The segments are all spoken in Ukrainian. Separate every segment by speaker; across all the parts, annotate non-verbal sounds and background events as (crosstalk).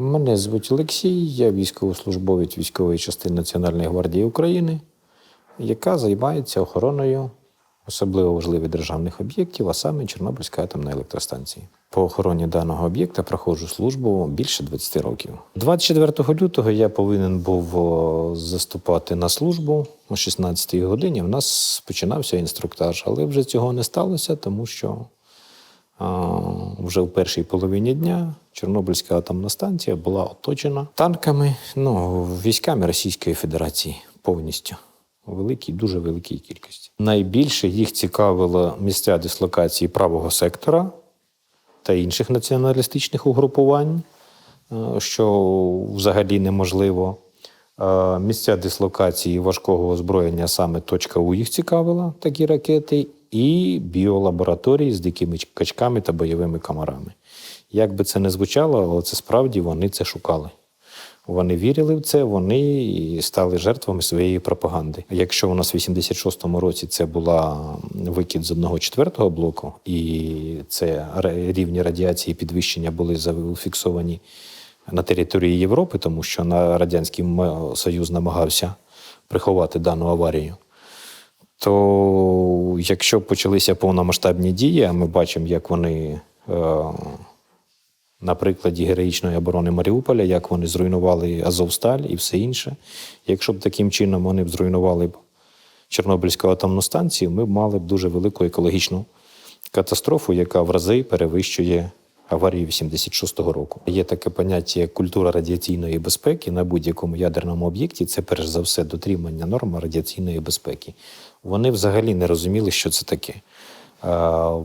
Speaker 1: Мене звуть Олексій, я військовослужбовець військової частини Національної гвардії України, яка займається охороною особливо важливих державних об'єктів, а саме Чорнобильської атомної електростанції. По охороні даного об'єкта проходжу службу більше 20 років. 24 лютого я повинен був заступати на службу о 16 годині. У нас починався інструктаж, але вже цього не сталося, тому що вже в першій половині дня Чорнобильська атомна станція була оточена танками, ну, військами Російської Федерації повністю. Великій, дуже великій кількості. Найбільше їх цікавило місця дислокації правого сектора та інших націоналістичних угрупувань, е, що взагалі неможливо. Е, Місця дислокації важкого озброєння саме точка У їх цікавила, такі ракети, і біолабораторії з дикими качками та бойовими комарами. Як би це не звучало, але це справді вони це шукали. Вони вірили в це, вони стали жертвами своєї пропаганди. Якщо у нас в 86-му році це була викид з одного четвертого блоку, і це рівні радіації підвищення були зафіксовані на території Європи, тому що на радянський Союз намагався приховати дану аварію. То якщо почалися повномасштабні дії, а ми бачимо, як вони е, на прикладі героїчної оборони Маріуполя, як вони зруйнували Азовсталь і все інше. Якщо б таким чином вони б зруйнували б Чорнобильську атомну станцію, ми б мали б дуже велику екологічну катастрофу, яка в рази перевищує аварію 86-го року. Є таке поняття як культура радіаційної безпеки на будь-якому ядерному об'єкті. Це перш за все дотримання норм радіаційної безпеки. Вони взагалі не розуміли, що це таке.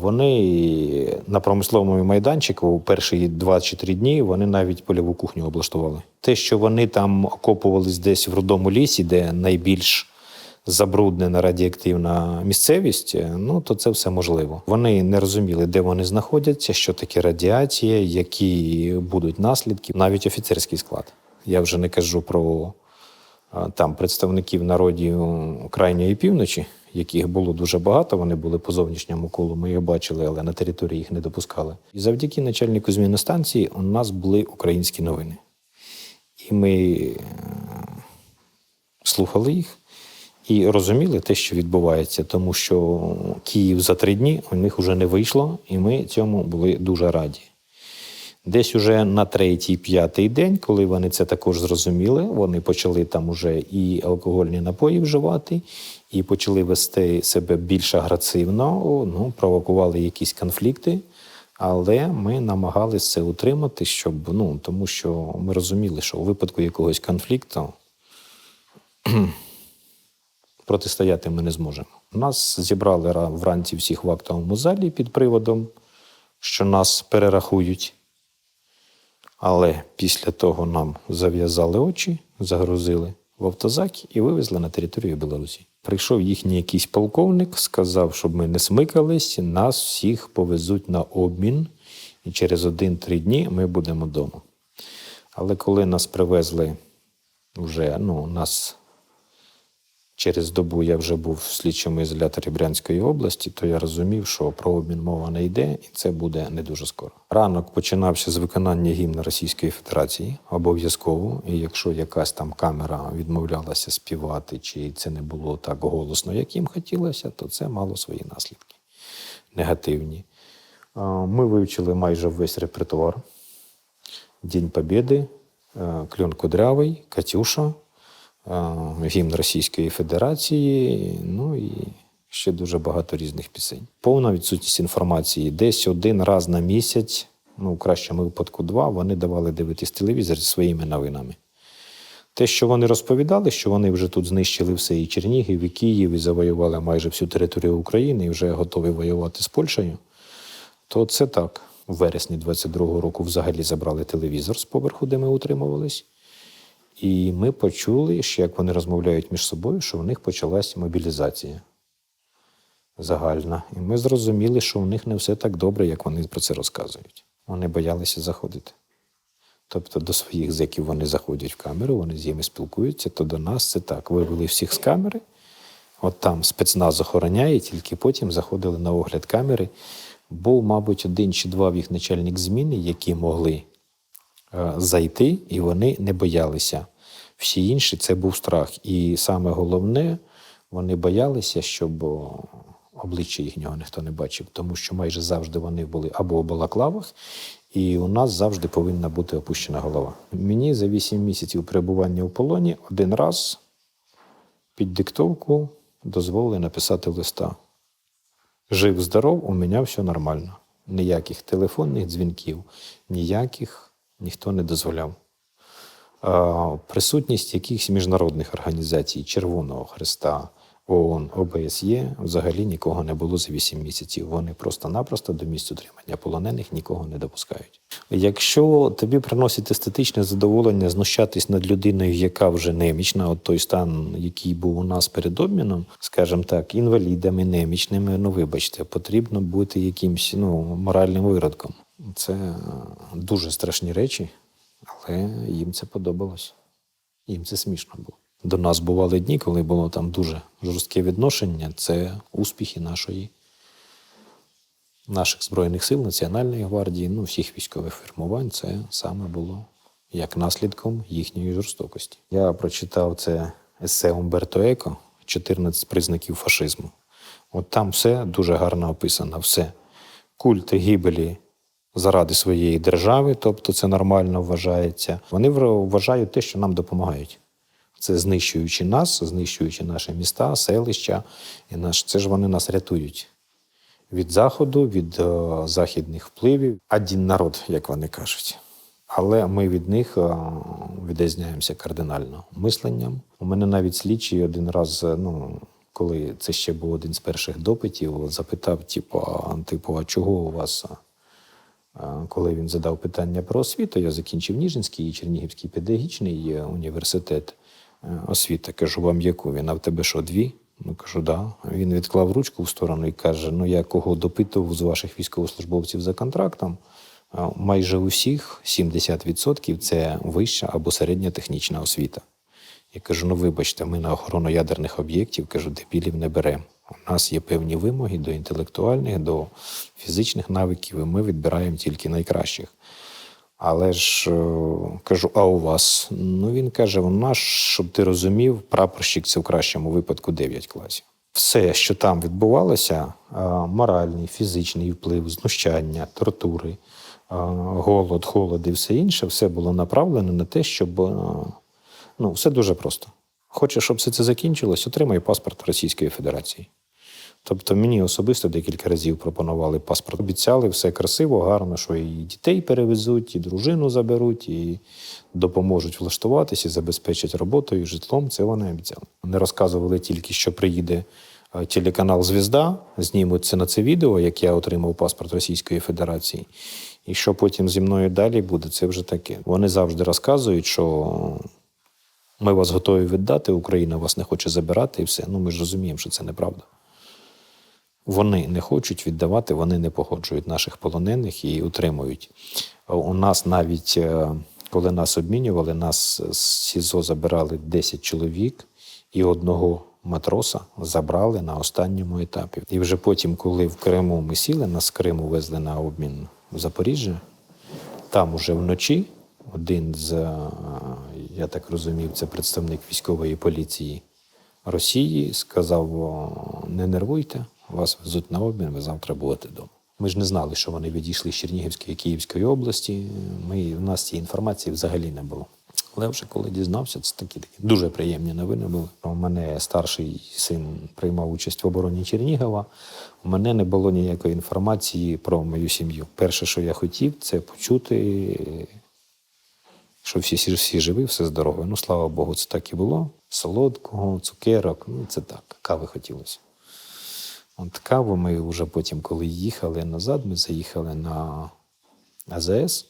Speaker 1: Вони на промисловому майданчику у перші 2 чи 3 дні вони навіть польову кухню облаштували. Те, що вони там окопувались десь в рудому лісі, де найбільш забруднена радіоактивна місцевість, е, ну то це все можливо. Вони не розуміли, де вони знаходяться, що таке радіація, які будуть наслідки, навіть офіцерський склад. Я вже не кажу про там представників народів крайньої півночі, яких було дуже багато. Вони були по зовнішньому колу. Ми їх бачили, але на території їх не допускали. І завдяки начальнику зміни станції у нас були українські новини. І ми е, слухали їх і розуміли те, що відбувається, тому що Київ за три дні у них вже не вийшло, і ми цьому були дуже раді. Десь уже на третій, п'ятий день, коли вони це також зрозуміли, вони почали там уже і алкогольні напої вживати, і почали вести себе більш агресивно, ну, провокували якісь конфлікти. Але ми намагалися це утримати, щоб ну тому, що ми розуміли, що у випадку якогось конфлікту (clears throat) протистояти ми не зможемо. Нас зібрали вранці всіх в актовому залі під приводом, що нас перерахують. Але після того нам зав'язали очі, загрузили в автозак і вивезли на територію Білорусі. Прийшов їхній якийсь полковник, сказав, щоб ми не смикались, нас всіх повезуть на обмін, і через один-три дні ми будемо вдома. Але коли нас привезли вже, ну, нас через добу я вже був в слідчому ізоляторі Брянської області, то я розумів, що про обмін мова не йде, і це буде не дуже скоро. Ранок починався з виконання гімна Російської Федерації обов'язково. І якщо якась там камера відмовлялася співати, чи це не було так голосно, як їм хотілося, то це мало свої наслідки негативні. Ми вивчили майже весь репертуар. День Побєди, е, Кльон Кудрявий, Катюша, гімн Російської Федерації, ну і ще дуже багато різних пісень. Повна відсутність інформації. Десь один раз на місяць, ну в кращому випадку два, вони давали дивитись телевізор зі своїми новинами. Те, що вони розповідали, що вони вже тут знищили все і Чернігів, і Київ, і завоювали майже всю територію України, і вже готові воювати з Польщею, то це так. У вересні 22-го року взагалі забрали телевізор з поверху, де ми утримувались. І ми почули, що як вони розмовляють між собою, що у них почалась мобілізація загальна. І ми зрозуміли, що у них не все так добре, як вони про це розказують. Вони боялися заходити. Тобто до своїх зеків вони заходять в камеру, вони з ними спілкуються, то до нас це так. Вивели всіх з камери, от там спецназ охороняє, тільки потім заходили на огляд камери. Був, мабуть, один чи два в їх начальник зміни, які могли зайти, і вони не боялися. Всі інші це був страх. І саме головне, вони боялися, щоб обличчя їхнього ніхто не бачив, тому що майже завжди вони були або у балаклавах, і у нас завжди повинна бути опущена голова. Мені за 8 місяців перебування у полоні один раз під диктовку дозволили написати листа. Жив здоров, у мене все нормально. Ніяких телефонних дзвінків, ніяких ніхто не дозволяв. Присутність якихось міжнародних організацій Червоного Христа, ООН, ОБСЄ взагалі нікого не було за 8 місяців. Вони просто-напросто до місць утримання полонених нікого не допускають. Якщо тобі приносить естетичне задоволення знущатись над людиною, яка вже немічна, от той стан, який був у нас перед обміном, скажімо так, інвалідами, немічними, ну вибачте, потрібно бути якимсь ну, моральним виродком. Це е, дуже страшні речі, але їм це подобалось. Їм це смішно було. До нас бували дні, коли було там дуже жорстке відношення. Це успіхи нашої, наших Збройних сил, Національної гвардії, ну, всіх військових формувань. Це саме було як наслідком їхньої жорстокості. Я прочитав це есе Умберто Еко «14 признаків фашизму. От там все дуже гарно описано. Все. Культи гибелі заради своєї держави, тобто це нормально вважається. Вони вважають те, що нам допомагають. Це знищуючи нас, знищуючи наші міста, селища, і наш, це ж вони нас рятують від заходу, від е, західних впливів. Один народ, як вони кажуть. Але ми від них е, відрізняємося кардинально мисленням. У мене навіть слідчий один раз, е, ну коли це ще був один з перших допитів, запитав: типу, типу, а чого у вас? Коли він задав питання про освіту, я закінчив Ніжинський і Чернігівський педагогічний університет е, освіти. Кажу, вам яку? Він, а в тебе що, дві? Ну, кажу, да. Він відклав ручку в сторону і каже: Ну, я кого допитував з ваших військовослужбовців за контрактом, майже усіх 70% це вища або середня технічна освіта. Я кажу: ну вибачте, ми на охорону ядерних об'єктів кажу, дебілів не беремо. У нас є певні вимоги до інтелектуальних, до фізичних навиків, і ми відбираємо тільки найкращих. Але ж е, кажу, а у вас? Ну він каже: у нас, щоб ти розумів, прапорщик це в кращому випадку 9 класів. Все, що там відбувалося, е, моральний, фізичний вплив, знущання, тортури, е, голод, холод і все інше, все було направлено на те, щоб ну, все дуже просто. Хочеш, щоб все це закінчилось, отримай паспорт Російської Федерації. Тобто мені особисто декілька разів пропонували паспорт. Обіцяли все красиво, гарно, що і дітей перевезуть, і дружину заберуть, і допоможуть влаштуватися, і забезпечать роботою, і житлом. Це вони обіцяли. Не розказували тільки, що приїде е, телеканал Звізда, знімуть це на це відео, як я отримав паспорт Російської Федерації. І що потім зі мною далі буде, це вже таке. Вони завжди розказують, що ми вас готові віддати, Україна вас не хоче забирати, і все. Ну ми ж розуміємо, що це неправда. Вони не хочуть віддавати, вони не погоджують наших полонених і утримують. У нас навіть, е, коли нас обмінювали, нас з СІЗО забирали 10 чоловік і одного матроса забрали на останньому етапі. І вже потім, коли в Криму ми сіли, нас з Криму везли на обмін в Запоріжжя, там уже вночі один з, е, я так розумів, це представник військової поліції Росії сказав: не нервуйте, вас везуть на обмін, ви завтра будете вдома. Ми ж не знали, що вони відійшли з Чернігівської і Київської області. Ми, у нас цієї інформації взагалі не було. Але вже коли дізнався, це такі, такі дуже приємні новини були. У мене старший син приймав участь в обороні Чернігова. У мене не було ніякої інформації про мою сім'ю. Перше, що я хотів, це почути що всі, всі живі, все здорове. Ну, слава Богу, це так і було. Солодкого, цукерок, ну це так, кави хотілося. От каву ми вже потім, коли їхали назад, ми заїхали на АЗС,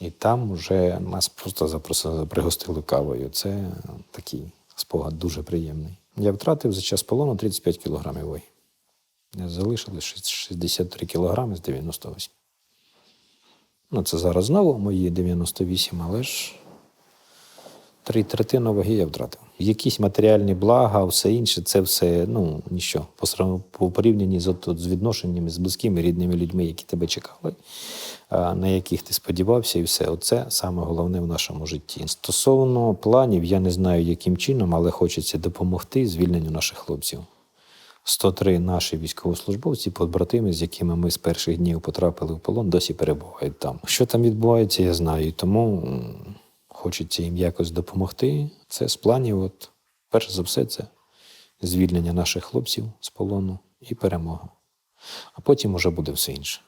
Speaker 1: і там вже нас просто запросили, пригостили кавою. Це такий спогад дуже приємний. Я втратив за час полону 35 кілограмів. Я залишилось 63 кілограми з 98. Ну, це зараз знову мої 98, але ж три третини ваги я втратив. Якісь матеріальні блага, все інше, це все, ну, ніщо. По, порівнянні з, з відношеннями з близькими рідними людьми, які тебе чекали. на яких ти сподівався, і все. Оце саме головне в нашому житті. Стосовно планів, я не знаю, яким чином, але хочеться допомогти звільненню наших хлопців. 103 наші військовослужбовці, побратими, з якими ми з перших днів потрапили в полон, досі перебувають там. Що там відбувається, я знаю. Тому хочеться їм якось допомогти. Це з планів, от, перш за все, це звільнення наших хлопців з полону і перемога. А потім уже буде все інше.